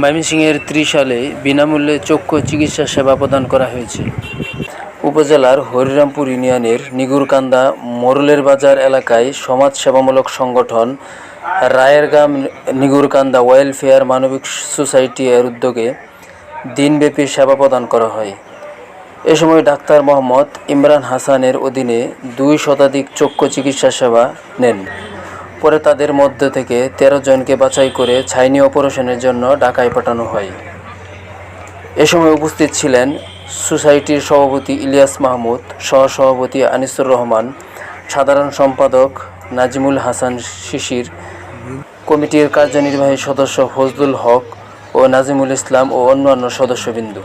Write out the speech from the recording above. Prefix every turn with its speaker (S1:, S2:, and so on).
S1: ময়মনসিংহের ত্রিশালে বিনামূল্যে চক্ষু চিকিৎসা সেবা প্রদান করা হয়েছে। উপজেলার হরিরামপুর ইউনিয়নের নিগুরকান্দা মোরলের বাজার এলাকায় সমাজ সেবামূলক সংগঠন রায়েরগাম নিগুরকান্দা ওয়েলফেয়ার মানবিক সোসাইটি এর উদ্যোগে দিনব্যাপী সেবা প্রদান করা হয়। এ সময় ডাক্তার মোহাম্মদ ইমরান হাসানের অধীনে দুই শতাধিক চক্ষু চিকিৎসা সেবা নেন। পরে তাদের মধ্যে থেকে তেরো জনকে বাছাই করে ছাইনি অপারেশনের জন্য ঢাকায় পাঠানো হয়। এ সময় উপস্থিত ছিলেন সোসাইটির সভাপতি ইলিয়াস মাহমুদ, সহসভাপতি আনিসুর রহমান, সাধারণ সম্পাদক নাজিমুল হাসান শিশির, কমিটির কার্যনির্বাহী সদস্য ফজলুল হক ও নাজিমুল ইসলাম ও অন্যান্য সদস্যবৃন্দ।